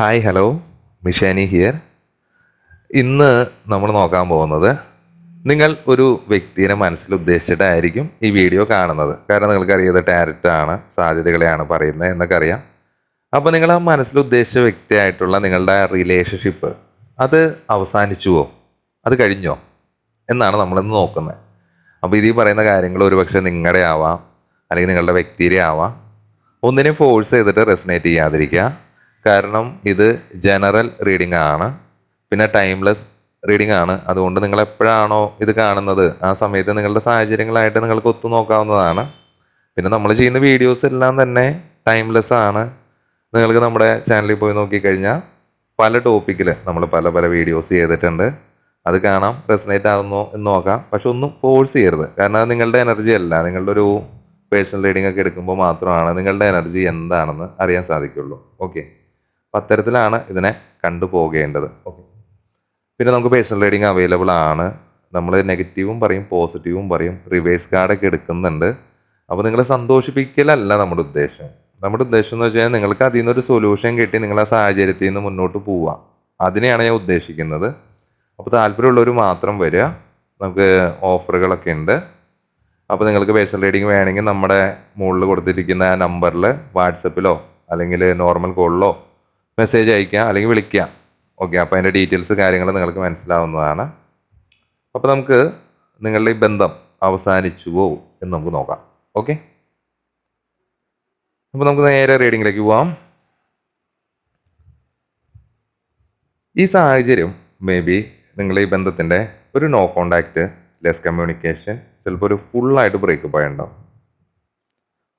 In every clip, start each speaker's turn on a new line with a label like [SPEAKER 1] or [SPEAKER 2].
[SPEAKER 1] Hi hello മിഷാനി here ഇന്ന് നമ്മൾ നോക്കാൻ പോകുന്നത് നിങ്ങൾ ഒരു വ്യക്തിയെ മനസ്സിൽ ഉദ്ദേശിച്ചിട്ടായിരിക്കും ഈ വീഡിയോ കാണുന്നത്. കാരണം നിങ്ങൾക്കറിയാം ടാരറ്റാണ് സാധ്യതകളെയാണ് പറയുന്നത് എന്നൊക്കെ അറിയാം. അപ്പോൾ നിങ്ങൾ ആ മനസ്സിൽ ഉദ്ദേശിച്ച വ്യക്തിയായിട്ടുള്ള നിങ്ങളുടെ റിലേഷൻഷിപ്പ് അത് അവസാനിച്ചുവോ? അത് കഴിഞ്ഞോ? എന്നാണ് നമ്മളിന്ന് നോക്കുന്നത്. അപ്പോൾ ഇതിൽ പറയുന്ന കാര്യങ്ങൾ ഒരുപക്ഷെ നിങ്ങളുടെ ആവാം അല്ലെങ്കിൽ നിങ്ങളുടെ വ്യക്തിയുടെ ആവാം. ഒന്നിനെ ഫോഴ്സ് ചെയ്തിട്ട് റെസിനേറ്റ് ചെയ്യാതിരിക്കുക. കാരണം ഇത് ജനറൽ റീഡിംഗ് ആണ്. പിന്നെ ടൈംലെസ് റീഡിംഗ് ആണ്. അതുകൊണ്ട് നിങ്ങൾ എപ്പോഴാണോ ഇത് കാണുന്നത്? ആ സമയത്ത് നിങ്ങളുടെ സാഹചര്യങ്ങളായിട്ട് നിങ്ങൾക്ക് ഒത്തു നോക്കാവുന്നതാണ്. പിന്നെ നമ്മൾ ചെയ്യുന്ന വീഡിയോസ് എല്ലാം തന്നെ ടൈംലെസ് ആണ്. നിങ്ങൾക്ക് നമ്മുടെ ചാനലിൽ പോയി നോക്കിക്കഴിഞ്ഞാൽ പല ടോപ്പിക്കിൽ നമ്മൾ പല പല വീഡിയോസ് ചെയ്തിട്ടുണ്ട്. അത് കാണാം റെസനേറ്റ് ആകുന്നോ എന്ന് നോക്കാം. പക്ഷെ ഒന്നും ഫോഴ്സ് ചെയ്യരുത്. കാരണം അത് നിങ്ങളുടെ എനർജി അല്ല. നിങ്ങളുടെ ഒരു പേഴ്സണൽ റീഡിംഗ് ഒക്കെ എടുക്കുമ്പോൾ മാത്രമാണ് നിങ്ങളുടെ എനർജി എന്താണെന്ന് അറിയാൻ സാധിക്കുള്ളൂ. ഓക്കെ അപ്പം അത്തരത്തിലാണ് ഇതിനെ കണ്ടുപോകേണ്ടത് ഓക്കെ. പിന്നെ നമുക്ക് പേഴ്സണൽ റീഡിങ് അവൈലബിൾ ആണ്. നമ്മൾ നെഗറ്റീവും പറയും പോസിറ്റീവും പറയും റിവേഴ്സ് കാർഡൊക്കെ എടുക്കുന്നുണ്ട്. അപ്പോൾ നിങ്ങളെ സന്തോഷിപ്പിക്കലല്ല നമ്മുടെ ഉദ്ദേശം. നമ്മുടെ ഉദ്ദേശം എന്ന് വെച്ചാൽ നിങ്ങൾക്ക് അതിൽ നിന്നൊരു സൊല്യൂഷൻ കിട്ടി നിങ്ങളെ സാഹചര്യത്തിൽ നിന്ന് മുന്നോട്ട് പോവാം അതിനെയാണ് ഞാൻ ഉദ്ദേശിക്കുന്നത്. അപ്പോൾ താല്പര്യമുള്ളവർ മാത്രം വരിക. നമുക്ക് ഓഫറുകളൊക്കെ ഉണ്ട്. അപ്പോൾ നിങ്ങൾക്ക് പേഴ്സണൽ റീഡിങ് വേണമെങ്കിൽ നമ്മുടെ മുകളിൽ കൊടുത്തിരിക്കുന്ന നമ്പറിൽ വാട്സപ്പിലോ അല്ലെങ്കിൽ നോർമൽ കോളിലോ മെസ്സേജ് അയക്കുക അല്ലെങ്കിൽ വിളിക്കുക ഓക്കെ അപ്പോൾ അതിന്റെ ഡീറ്റെയിൽസ് കാര്യങ്ങൾ നിങ്ങൾക്ക് മനസ്സിലാവുന്നതാണ്. അപ്പോൾ നമുക്ക് നിങ്ങളുടെ ഈ ബന്ധം അവസാനിച്ചുവോ എന്ന് നമുക്ക് നോക്കാം. ഓക്കെ അപ്പോൾ നമുക്ക് നേരെ റീഡിങ്ങിലേക്ക് പോവാം. ഈ സാഹചര്യം മേ ബി നിങ്ങളുടെ ഈ ബന്ധത്തിന്റെ ഒരു നോ കോണ്ടാക്റ്റ് ലെസ് കമ്മ്യൂണിക്കേഷൻ ചിലപ്പോൾ ഒരു ഫുള്ളായിട്ട് ബ്രേക്കപ്പ് ആയിട്ടുണ്ടാവും.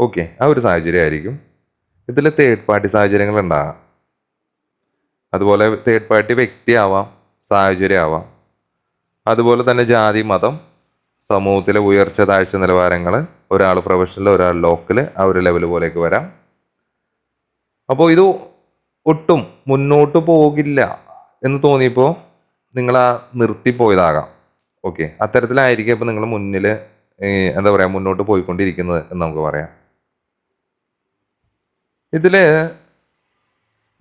[SPEAKER 1] ഓക്കെ ആ ഒരു സാഹചര്യമായിരിക്കും ഇതിൽ തേർഡ് പാർട്ടി സാഹചര്യങ്ങൾ ഉണ്ടാകാം. അതുപോലെ തേർഡ് പാർട്ടി വ്യക്തിയാവാം സാഹചര്യം ആവാം അതുപോലെ തന്നെ ജാതി മതം സമൂഹത്തിലെ ഉയർച്ച താഴ്ച നിലവാരങ്ങൾ ഒരാൾ പ്രൊഫഷണൽ ഒരാൾ ലോക്കൽ ആ ഒരു ലെവൽ പോലേക്ക് വരാം. അപ്പോൾ ഇത് ഒട്ടും മുന്നോട്ട് പോകില്ല എന്ന് തോന്നിയപ്പോൾ നിങ്ങൾ ആ നിർത്തിപ്പോയതാകാം ഓക്കെ അത്തരത്തിലായിരിക്കും ഇപ്പം നിങ്ങൾ മുന്നിൽ എന്താ പറയുക മുന്നോട്ട് പോയിക്കൊണ്ടിരിക്കുന്നത് എന്ന് നമുക്ക് പറയാം. ഇതിൽ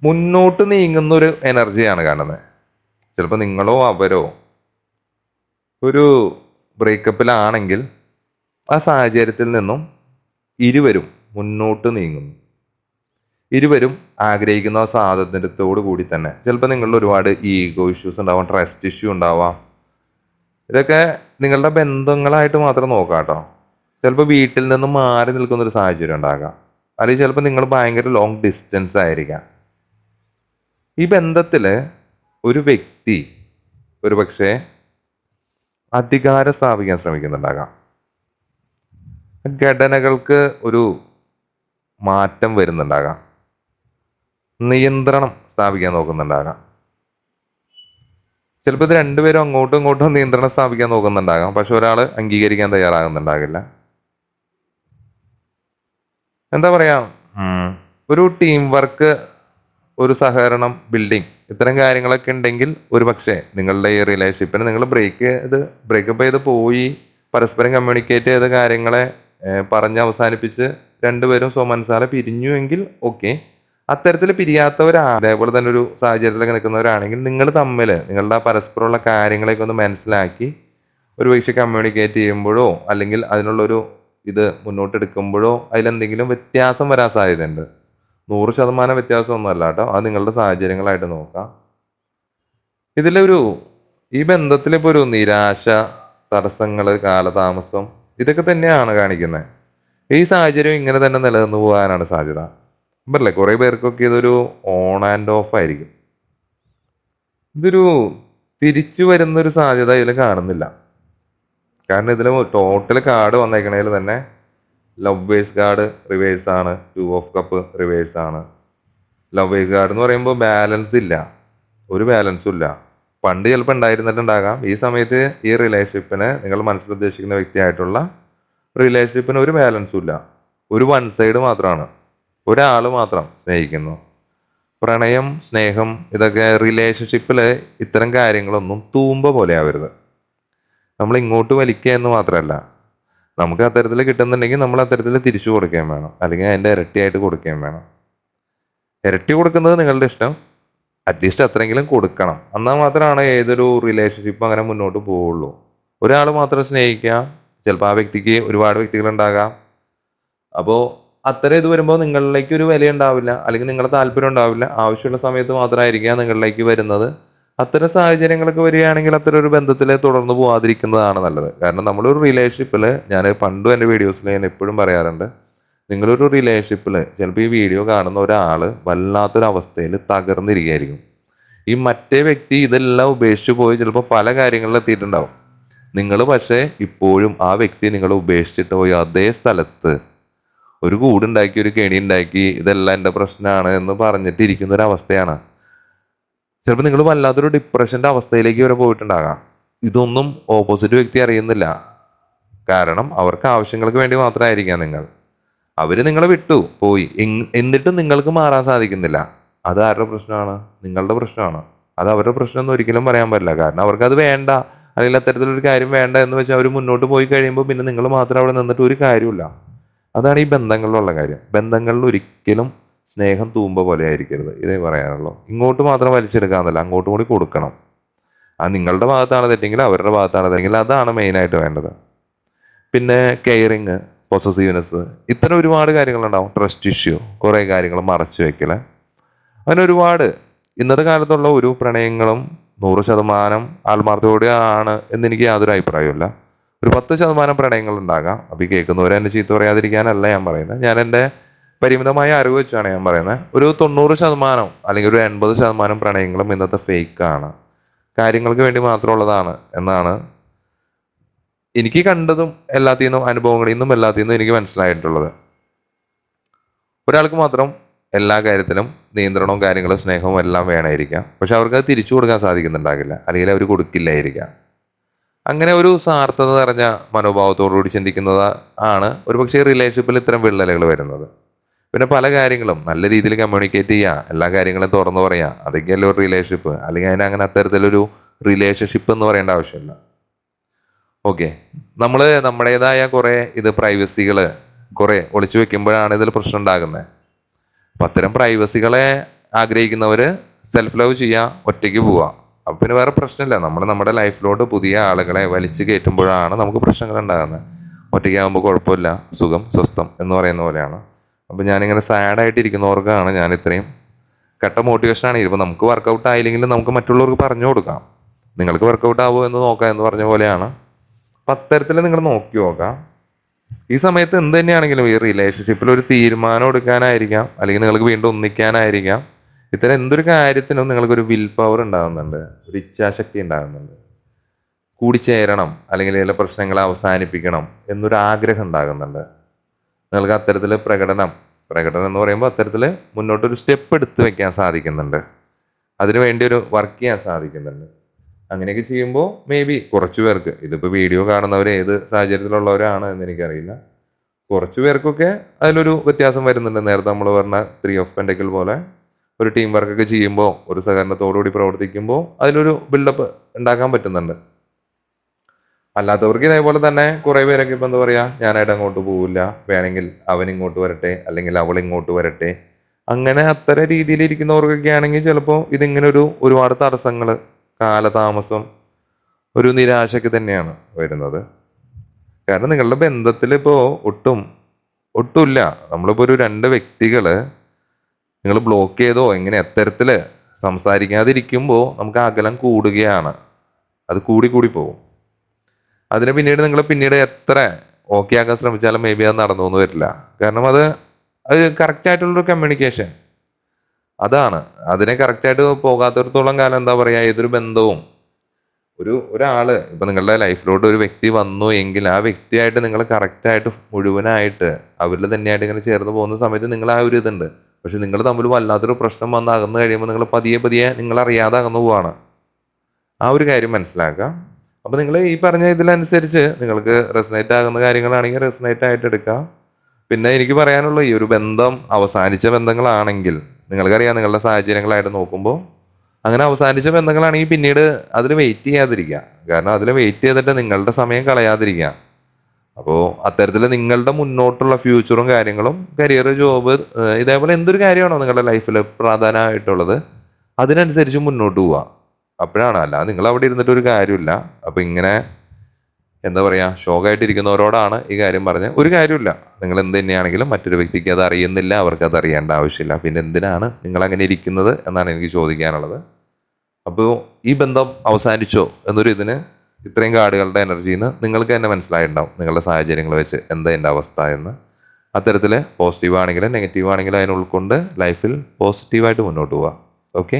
[SPEAKER 1] മുന്നോട്ട് നീങ്ങുന്ന ഒരു എനർജിയാണ് കാണുന്നത് ചിലപ്പോൾ നിങ്ങളോ അവരോ ഒരു ബ്രേക്കപ്പിലാണെങ്കിൽ ആ സാഹചര്യത്തിൽ നിന്നും ഇരുവരും മുന്നോട്ട് നീങ്ങുന്നു. ഇരുവരും ആഗ്രഹിക്കുന്ന സാധനത്തോടു കൂടി തന്നെ. ചിലപ്പോൾ നിങ്ങളിൽ ഒരുപാട് ഈഗോ ഇഷ്യൂസ് ഉണ്ടാവാം ട്രസ്റ്റ് ഇഷ്യൂ ഉണ്ടാവാം. ഇതൊക്കെ നിങ്ങളുടെ ബന്ധങ്ങളായിട്ട് മാത്രം നോക്കാം കേട്ടോ. ചിലപ്പോൾ വീട്ടിൽ നിന്ന് മാറി നിൽക്കുന്ന ഒരു സാഹചര്യം ഉണ്ടാകാം. അല്ലെങ്കിൽ ചിലപ്പോൾ നിങ്ങൾ ഭയങ്കര ലോങ് ഡിസ്റ്റൻസ് ആയിരിക്കാം. ഈ ബന്ധത്തിൽ ഒരു വ്യക്തി ഒരു പക്ഷേ അധികാരം സ്ഥാപിക്കാൻ ശ്രമിക്കുന്നുണ്ടാകാം. ഘടനകൾക്ക് ഒരു മാറ്റം വരുന്നുണ്ടാകാം. നിയന്ത്രണം സ്ഥാപിക്കാൻ നോക്കുന്നുണ്ടാകാം. ചിലപ്പോൾ ഇത് രണ്ടുപേരും അങ്ങോട്ടും ഇങ്ങോട്ടും നിയന്ത്രണം സ്ഥാപിക്കാൻ നോക്കുന്നുണ്ടാകാം. പക്ഷെ ഒരാൾ അംഗീകരിക്കാൻ തയ്യാറാകുന്നുണ്ടാകില്ല. എന്താ പറയാ? ഒരു ടീം വർക്ക് ഒരു സഹകരണം ബിൽഡിംഗ് ഇത്തരം കാര്യങ്ങളൊക്കെ ഉണ്ടെങ്കിൽ ഒരു പക്ഷേ നിങ്ങളുടെ ഈ റിലേഷൻഷിപ്പിന് നിങ്ങൾ ബ്രേക്ക് ചെയ്ത് ബ്രേക്കപ്പ് ചെയ്ത് പോയി പരസ്പരം കമ്മ്യൂണിക്കേറ്റ് ചെയ്ത കാര്യങ്ങളെ പറഞ്ഞ് അവസാനിപ്പിച്ച് രണ്ടുപേരും സ്വമനസാലെ പിരിഞ്ഞു എങ്കിൽ ഓക്കെ അത്തരത്തിൽ പിരിയാത്തവരാണ്. അതേപോലെ തന്നെ ഒരു സാഹചര്യത്തിലൊക്കെ നിൽക്കുന്നവരാണെങ്കിൽ നിങ്ങൾ തമ്മിൽ നിങ്ങളുടെ പരസ്പരമുള്ള കാര്യങ്ങളെയൊക്കെ ഒന്ന് മനസ്സിലാക്കി ഒരു പക്ഷേ കമ്മ്യൂണിക്കേറ്റ് ചെയ്യുമ്പോഴോ അല്ലെങ്കിൽ അതിനുള്ളൊരു ഇത് മുന്നോട്ടെടുക്കുമ്പോഴോ അതിലെന്തെങ്കിലും വ്യത്യാസം വരാൻ സാധ്യതയുണ്ട്. നൂറ് ശതമാനം വ്യത്യാസമൊന്നുമല്ല കേട്ടോ. അത് നിങ്ങളുടെ സാഹചര്യങ്ങളായിട്ട് നോക്കാം. ഇതിലൊരു ഈ ബന്ധത്തിലിപ്പോൾ ഒരു നിരാശ തടസ്സങ്ങൾ കാലതാമസം ഇതൊക്കെ തന്നെയാണ് കാണിക്കുന്നത്. ഈ സാഹചര്യം ഇങ്ങനെ തന്നെ നിലനിന്ന് പോകാനാണ് സാധ്യത. അല്ലേ കുറേ പേർക്കൊക്കെ ഇതൊരു ഓൺ ആൻഡ് ഓഫ് ആയിരിക്കും. ഇതൊരു തിരിച്ചു വരുന്നൊരു സാധ്യത ഇതിൽ കാണുന്നില്ല. കാരണം ഇതിൽ ടോട്ടൽ കാർഡ് വന്നേക്കണേൽ തന്നെ ലവേഴ്സ് ഗാർഡ് റിവേഴ്സ് ആണ്. ടു ഓഫ് കപ്പ് റിവേഴ്സ് ആണ്. ലവ് വേസ് ഗാർഡ് എന്ന് പറയുമ്പോൾ ബാലൻസ് ഇല്ല. ഒരു ബാലൻസും ഇല്ല. പണ്ട് ചിലപ്പോൾ ഉണ്ടായിരുന്നിട്ടുണ്ടാകാം ഈ സമയത്ത് ഈ റിലേഷൻഷിപ്പിന് നിങ്ങൾ മനസ്സിൽ ഉദ്ദേശിക്കുന്ന വ്യക്തിയായിട്ടുള്ള റിലേഷൻഷിപ്പിന് ഒരു ബാലൻസും ഇല്ല. ഒരു വൺ സൈഡ് മാത്രമാണ് ഒരാൾ മാത്രം സ്നേഹിക്കുന്നു. പ്രണയം സ്നേഹം ഇതൊക്കെ റിലേഷൻഷിപ്പിൽ ഇത്തരം കാര്യങ്ങളൊന്നും തൂമ്പ പോലെ ആവരുത് നമ്മൾ ഇങ്ങോട്ട് വലിക്കുക എന്ന് മാത്രമല്ല നമുക്ക് അത്തരത്തിൽ കിട്ടുന്നുണ്ടെങ്കിൽ നമ്മൾ അത്തരത്തിൽ തിരിച്ചു കൊടുക്കുകയും വേണം. അല്ലെങ്കിൽ അതിന്റെ ഇരട്ടിയായിട്ട് കൊടുക്കുകയും വേണം. ഇരട്ടി കൊടുക്കുന്നത് നിങ്ങളുടെ ഇഷ്ടം. അറ്റ്ലീസ്റ്റ് അത്രയെങ്കിലും കൊടുക്കണം. എന്നാൽ മാത്രമാണ് ഏതൊരു റിലേഷൻഷിപ്പ് അങ്ങനെ മുന്നോട്ട് പോവുള്ളൂ. ഒരാൾ മാത്രം സ്നേഹിക്കുക. ചിലപ്പോൾ ആ വ്യക്തിക്ക് ഒരുപാട് വ്യക്തികളുണ്ടാകാം അപ്പോൾ അത്തരം ഇത് വരുമ്പോൾ നിങ്ങളിലേക്ക് ഒരു വില ഉണ്ടാവില്ല അല്ലെങ്കിൽ നിങ്ങളുടെ താല്പര്യം ഉണ്ടാവില്ല. ആവശ്യമുള്ള സമയത്ത് മാത്രമായിരിക്കാം നിങ്ങളിലേക്ക് വരുന്നത്. അത്തരം സാഹചര്യങ്ങളൊക്കെ വരികയാണെങ്കിൽ അത്തരം ഒരു ബന്ധത്തിൽ തുടർന്ന് പോവാതിരിക്കുന്നതാണ് നല്ലത്. കാരണം നമ്മളൊരു റിലേഷൻഷിപ്പിൽ ഞാൻ പണ്ടും എന്റെ വീഡിയോസിൽ ഞാൻ എപ്പോഴും പറയാറുണ്ട് നിങ്ങളൊരു റിലേഷൻഷിപ്പിൽ ചിലപ്പോൾ ഈ വീഡിയോ കാണുന്ന ഒരാൾ വല്ലാത്തൊരവസ്ഥയിൽ തകർന്നിരിക്കുകയായിരിക്കും. ഈ മറ്റേ വ്യക്തി ഇതെല്ലാം ഉപേക്ഷിച്ച് പോയി ചിലപ്പോൾ പല കാര്യങ്ങളിൽ എത്തിയിട്ടുണ്ടാവും. നിങ്ങൾ പക്ഷേ ഇപ്പോഴും ആ വ്യക്തി നിങ്ങളെ ഉപേക്ഷിച്ചിട്ട് പോയി അതേ സ്ഥലത്ത് ഒരു കൂടുണ്ടാക്കി ഒരു കെണി ഉണ്ടാക്കി ഇതെല്ലാം എന്റെ പ്രശ്നമാണ് എന്ന് പറഞ്ഞിട്ടിരിക്കുന്ന ഒരു അവസ്ഥയാണ് ചിലപ്പോൾ നിങ്ങൾ വല്ലാത്തൊരു ഡിപ്രഷന്റെ അവസ്ഥയിലേക്ക് വരെ പോയിട്ടുണ്ടാകാം. ഇതൊന്നും ഓപ്പോസിറ്റ് വ്യക്തി അറിയുന്നില്ല. കാരണം അവർക്ക് ആവശ്യങ്ങൾക്ക് വേണ്ടി മാത്രമായിരിക്കാം നിങ്ങൾ. അവർ നിങ്ങളെ വിട്ടു പോയി. എന്നിട്ടും നിങ്ങൾക്ക് മാറാൻ സാധിക്കുന്നില്ല. അത് ആരുടെ പ്രശ്നമാണ്? നിങ്ങളുടെ പ്രശ്നമാണ്. അത് അവരുടെ പ്രശ്നം ഒരിക്കലും പറയാൻ പറ്റില്ല. കാരണം അവർക്ക് അത് വേണ്ട. അല്ലെങ്കിൽ അത്തരത്തിലൊരു കാര്യം വേണ്ട എന്ന് വെച്ചാൽ അവർ മുന്നോട്ട് പോയി കഴിയുമ്പോൾ പിന്നെ നിങ്ങൾ മാത്രം അവിടെ നിന്നിട്ട് ഒരു കാര്യമില്ല അതാണ് ഈ ബന്ധങ്ങളിലുള്ള കാര്യം. ബന്ധങ്ങളിൽ ഒരിക്കലും സ്നേഹം തൂമ്പ പോലെ ആയിരിക്കരുത്. ഇതേ പറയാനുള്ളൂ. ഇങ്ങോട്ട് മാത്രം വലിച്ചെടുക്കാന്നല്ല അങ്ങോട്ടും കൂടി കൊടുക്കണം. ആ നിങ്ങളുടെ ഭാഗത്താണ് തെറ്റെങ്കിൽ അവരുടെ ഭാഗത്താണ് തെറ്റെങ്കിൽ അതാണ് മെയിനായിട്ട് വേണ്ടത്. പിന്നെ കെയറിങ് പൊസസീവ്നെസ് ഇത്തരം ഒരുപാട് കാര്യങ്ങളുണ്ടാവും. ട്രസ്റ്റ് ഇഷ്യൂ കുറേ കാര്യങ്ങൾ മറച്ചു വയ്ക്കൽ അങ്ങനെ ഒരുപാട്. ഇന്നത്തെ കാലത്തുള്ള ഒരു പ്രണയങ്ങളും നൂറ് ശതമാനം ആത്മാർത്ഥയോടെയാണ് എന്നെനിക്ക് യാതൊരു അഭിപ്രായമില്ല ഒരു പത്ത് ശതമാനം പ്രണയങ്ങൾ ഉണ്ടാകാം. അപ്പോൾ കേൾക്കുന്നവരെ എന്നെ ചീത്ത പറയാതിരിക്കാനല്ല ഞാൻ പറയുന്നത്. ഞാൻ എന്റെ പരിമിതമായ അറിവ് വെച്ചാണ് ഞാൻ പറയുന്നത് ഒരു തൊണ്ണൂറ് ശതമാനം അല്ലെങ്കിൽ ഒരു എൺപത് ശതമാനം പ്രണയങ്ങളും ഇന്നത്തെ ഫേക്കാണ് കാര്യങ്ങൾക്ക് വേണ്ടി മാത്രമുള്ളതാണ് എന്നാണ് എനിക്ക് കണ്ടതും എല്ലാത്തിൽ നിന്നും അനുഭവങ്ങളിൽ നിന്നും എല്ലാത്തിൽ നിന്നും എനിക്ക് മനസ്സിലായിട്ടുള്ളത്. ഒരാൾക്ക് മാത്രം എല്ലാ കാര്യത്തിലും നിയന്ത്രണവും കാര്യങ്ങളും സ്നേഹവും എല്ലാം വേണമായിരിക്കാം. പക്ഷെ അവർക്ക് അത് തിരിച്ചു കൊടുക്കാൻ സാധിക്കുന്നുണ്ടാകില്ല. അല്ലെങ്കിൽ അവർ കൊടുക്കില്ലായിരിക്കാം. അങ്ങനെ ഒരു സാർത്ഥത നിറഞ്ഞ മനോഭാവത്തോടുകൂടി ചിന്തിക്കുന്നത് ആണ് ഒരുപക്ഷെ റിലേഷൻഷിപ്പിൽ ഇത്തരം വിള്ളലുകൾ വരുന്നത്. പിന്നെ പല കാര്യങ്ങളും. നല്ല രീതിയിൽ കമ്മ്യൂണിക്കേറ്റ് ചെയ്യുക എല്ലാ കാര്യങ്ങളും തുറന്നു പറയുക അതൊക്കെയല്ലേ ഒരു റിലേഷൻഷിപ്പ് അല്ലെങ്കിൽ അതിന് അങ്ങനെ അത്തരത്തിലൊരു റിലേഷൻഷിപ്പ് എന്ന് പറയേണ്ട ആവശ്യമില്ല. ഓക്കെ നമ്മൾ നമ്മുടേതായ കുറേ ഇത് പ്രൈവസികൾ കുറേ ഒളിച്ചു വെക്കുമ്പോഴാണ് ഇതിൽ പ്രശ്നം ഉണ്ടാകുന്നത് അപ്പം അത്തരം പ്രൈവസികളെ ആഗ്രഹിക്കുന്നവർ സെൽഫ് ലവ് ചെയ്യുക ഒറ്റയ്ക്ക് പോവുക അപ്പം പിന്നെ വേറെ പ്രശ്നമില്ല. നമ്മൾ നമ്മുടെ ലൈഫിലോട്ട് പുതിയ ആളുകളെ വലിച്ചു കയറ്റുമ്പോഴാണ് നമുക്ക് പ്രശ്നങ്ങൾ ഉണ്ടാകുന്നത് ഒറ്റയ്ക്കാകുമ്പോൾ കുഴപ്പമില്ല. സുഖം സ്വസ്ഥം എന്ന് പറയുന്ന പോലെയാണ്. അപ്പം ഞാനിങ്ങനെ സാഡായിട്ട് ഇരിക്കുന്നവർക്കാണ് ഞാൻ ഇത്രയും കട്ട മോട്ടിവേഷൻ ആണ്. ഇപ്പോൾ നമുക്ക് വർക്കൗട്ട് ആയില്ലെങ്കിലും നമുക്ക് മറ്റുള്ളവർക്ക് പറഞ്ഞു കൊടുക്കാം. നിങ്ങൾക്ക് വർക്കൗട്ട് ആവുമോ എന്ന് നോക്കാം എന്ന് പറഞ്ഞ പോലെയാണ്. അപ്പം അത്തരത്തിൽ നിങ്ങൾ നോക്കി നോക്കാം. ഈ സമയത്ത് എന്ത് തന്നെയാണെങ്കിലും ഈ റിലേഷൻഷിപ്പിൽ ഒരു തീരുമാനം എടുക്കാനായിരിക്കാം. അല്ലെങ്കിൽ നിങ്ങൾക്ക് വീണ്ടും ഒന്നിക്കാനായിരിക്കാം. ഇത്തരം എന്തൊരു കാര്യത്തിനും നിങ്ങൾക്കൊരു വിൽ പവർ ഉണ്ടാകുന്നുണ്ട്. ഒരു ഇച്ഛാശക്തി ഉണ്ടാകുന്നുണ്ട്. കൂടിച്ചേരണം. അല്ലെങ്കിൽ ചില പ്രശ്നങ്ങൾ അവസാനിപ്പിക്കണം എന്നൊരു ആഗ്രഹം ഉണ്ടാകുന്നുണ്ട്. നിങ്ങൾക്ക് അത്തരത്തിൽ പ്രകടനം. പ്രകടനം എന്ന് പറയുമ്പോൾ അത്തരത്തിൽ മുന്നോട്ടൊരു സ്റ്റെപ്പ് എടുത്ത് വെക്കാൻ സാധിക്കുന്നുണ്ട്. അതിനു വേണ്ടി ഒരു വർക്ക് ചെയ്യാൻ സാധിക്കുന്നുണ്ട്. അങ്ങനെയൊക്കെ ചെയ്യുമ്പോൾ മേ ബി കുറച്ച് പേർക്ക് ഇതിപ്പോൾ വീഡിയോ കാണുന്നവർ ഏത് സാഹചര്യത്തിലുള്ളവരാണ് എന്ന് എനിക്കറിയില്ല. കുറച്ച് പേർക്കൊക്കെ അതിലൊരു വ്യത്യാസം വരുന്നുണ്ട്. നേരത്തെ നമ്മൾ പറഞ്ഞ ത്രീ ഓഫ് പെൻഡക്കിൾ പോലെ ഒരു ടീം വർക്കൊക്കെ ചെയ്യുമ്പോൾ ഒരു സഹകരണത്തോടുകൂടി പ്രവർത്തിക്കുമ്പോൾ അതിലൊരു ബിൽഡപ്പ് ഉണ്ടാക്കാൻ പറ്റുന്നുണ്ട്. അല്ലാത്തവർക്ക് ഇതേപോലെ തന്നെ കുറേ പേരൊക്കെ ഇപ്പം എന്താ പറയുക ഞാനായിട്ട് അങ്ങോട്ട് പോവില്ല വേണമെങ്കിൽ അവൻ ഇങ്ങോട്ട് വരട്ടെ അല്ലെങ്കിൽ അവൾ ഇങ്ങോട്ട് വരട്ടെ. അങ്ങനെ അത്തരം രീതിയിൽ ഇരിക്കുന്നവർക്കൊക്കെ ആണെങ്കിൽ ചിലപ്പോൾ ഇതിങ്ങനെ ഒരു ഒരുപാട് തടസ്സങ്ങൾ കാലതാമസം ഒരു നിരാശക്ക് തന്നെയാണ് വരുന്നത്. കാരണം നിങ്ങളുടെ ബന്ധത്തിൽ ഇപ്പോൾ ഒട്ടും ഒട്ടുമില്ല. നമ്മളിപ്പോൾ ഒരു രണ്ട് വ്യക്തികൾ നിങ്ങൾ ബ്ലോക്ക് ചെയ്തോ എങ്ങനെ എത്തരത്തിൽ സംസാരിക്കാതിരിക്കുമ്പോൾ നമുക്ക് അകലം കൂടുകയാണ്. അത് കൂടി കൂടി പോകും. അതിനെ പിന്നീട് നിങ്ങൾ പിന്നീട് എത്ര ഓക്കെ ആക്കാൻ ശ്രമിച്ചാലും മേ ബി അത് നടന്നു എന്ന് വരില്ല. കാരണം അത് അത് കറക്റ്റായിട്ടുള്ളൊരു കമ്മ്യൂണിക്കേഷൻ അതാണ്. അതിനെ കറക്റ്റായിട്ട് പോകാത്തിടത്തോളം കാലം എന്താ പറയുക ഏതൊരു ബന്ധവും ഒരു ഒരാൾ ഇപ്പം നിങ്ങളുടെ ലൈഫിലോട്ട് ഒരു വ്യക്തി വന്നു എങ്കിൽ ആ വ്യക്തിയായിട്ട് നിങ്ങൾ കറക്റ്റായിട്ട് മുഴുവനായിട്ട് അവരിൽ തന്നെയായിട്ട് ഇങ്ങനെ ചേർന്ന് പോകുന്ന സമയത്ത് നിങ്ങൾ ആ ഒരു ഇതുണ്ട്. പക്ഷെ നിങ്ങൾ തമ്മിൽ വല്ലാത്തൊരു പ്രശ്നം വന്ന് അകന്നു കഴിയുമ്പോൾ നിങ്ങൾ പതിയെ പതിയെ നിങ്ങൾ അറിയാതെ അകന്നു പോവാണ്. ആ ഒരു കാര്യം മനസ്സിലാക്കുക അപ്പൊ നിങ്ങൾ ഈ പറഞ്ഞ ഇതിലനുസരിച്ച് നിങ്ങൾക്ക് റെസനേറ്റ് ആകുന്ന കാര്യങ്ങളാണെങ്കിൽ റെസനേറ്റ് ആയിട്ട് എടുക്കാം. പിന്നെ എനിക്ക് പറയാനുള്ള ഈ ഒരു ബന്ധം അവസാനിച്ച ബന്ധങ്ങളാണെങ്കിൽ നിങ്ങൾക്കറിയാം നിങ്ങളുടെ സാഹചര്യങ്ങളായിട്ട് നോക്കുമ്പോൾ അങ്ങനെ അവസാനിച്ച ബന്ധങ്ങളാണെങ്കിൽ പിന്നീട് അതിൽ വെയിറ്റ് ചെയ്യാതിരിക്കുക. കാരണം അതിൽ വെയിറ്റ് ചെയ്തിട്ട് നിങ്ങളുടെ സമയം കളയാതിരിക്കുക. അപ്പോൾ അത്തരത്തിൽ നിങ്ങളുടെ മുന്നോട്ടുള്ള ഫ്യൂച്ചറും കാര്യങ്ങളും കരിയർ ജോബ് ഇതേപോലെ എന്തൊരു കാര്യമാണോ നിങ്ങളുടെ ലൈഫിൽ പ്രധാനമായിട്ടുള്ളത് അതിനനുസരിച്ച് മുന്നോട്ട് പോവുക. അപ്പോഴാണ്. അല്ല നിങ്ങൾ അവിടെ ഇരുന്നിട്ട് ഒരു കാര്യമില്ല. അപ്പം ഇങ്ങനെ എന്താ പറയുക ഷോക്കായിട്ടിരിക്കുന്നവരോടാണ് ഈ കാര്യം പറഞ്ഞത്. ഒരു കാര്യമില്ല. നിങ്ങൾ എന്ത് തന്നെയാണെങ്കിലും മറ്റൊരു വ്യക്തിക്ക് അത് അറിയുന്നില്ല. അവർക്ക് അത് അറിയേണ്ട ആവശ്യമില്ല. പിന്നെ എന്തിനാണ് നിങ്ങൾ അങ്ങനെ ഇരിക്കുന്നത് എന്നാണ് എനിക്ക് ചോദിക്കാനുള്ളത്. അപ്പോൾ ഈ ബന്ധം അവസാനിച്ചോ എന്നൊരു ഇതിന് ഇത്രയും കാർഡുകളുടെ എനർജിയിൽ നിന്ന് നിങ്ങൾക്ക് തന്നെ മനസ്സിലായിട്ടുണ്ടാവും. നിങ്ങളുടെ സാഹചര്യങ്ങൾ വെച്ച് എന്താ എന്റെ അവസ്ഥ എന്ന്. അത്തരത്തിൽ പോസിറ്റീവ് ആണെങ്കിലും നെഗറ്റീവ് ആണെങ്കിലും അതിനെ ഉൾക്കൊണ്ട് ലൈഫിൽ പോസിറ്റീവായിട്ട് മുന്നോട്ട് പോവുക. ഓക്കെ?